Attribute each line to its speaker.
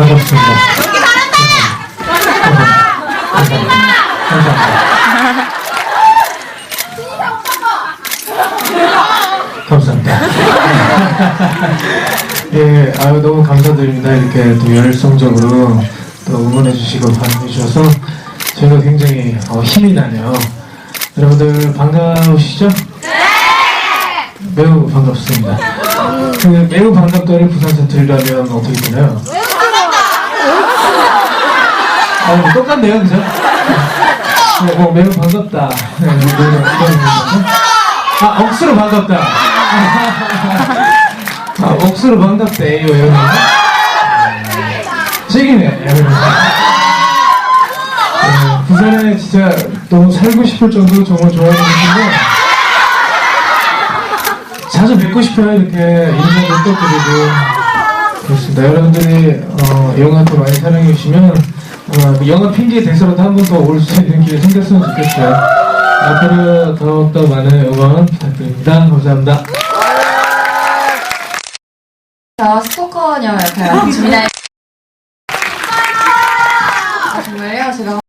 Speaker 1: 반갑습니다. 감사합니다. 감사합니다. 감사합니다. 예, 아유, 너무 감사드립니다. 이렇게 또 열성적으로 또 응원해주시고 반응해주셔서 저희가 굉장히 어, 힘이 나네요. 여러분들 반가우시죠? 네! 매우 반갑습니다. 그 매우 반갑다를 부산에서 들으려면 어떻게 되나요? 아, 뭐 똑같네요, 그죠? 네, 뭐 매우 반갑다. 네, 뭐 이런 이런 의미인데. 아, 억수로 반갑다. 아, 억수로 반갑대요, 여러분. 책이네, 여러분. 네, 부산에 진짜 너무 살고 싶을 정도로 정말 좋아하는 곳인데, 자주 뵙고 싶어요, 이렇게 인사도 또 드리고. 그렇습니다. 여러분들이, 어, 영화도 많이 사랑해 주시면, 어, 그 영화 핑계 대서라도 한 번 더 올 수 있는 기회 생겼으면 좋겠어요. 앞으로 더욱더 많은 응원 부탁드립니다. 감사합니다.
Speaker 2: 저 스토커녀 역할 준비나 아, 정말요? 제가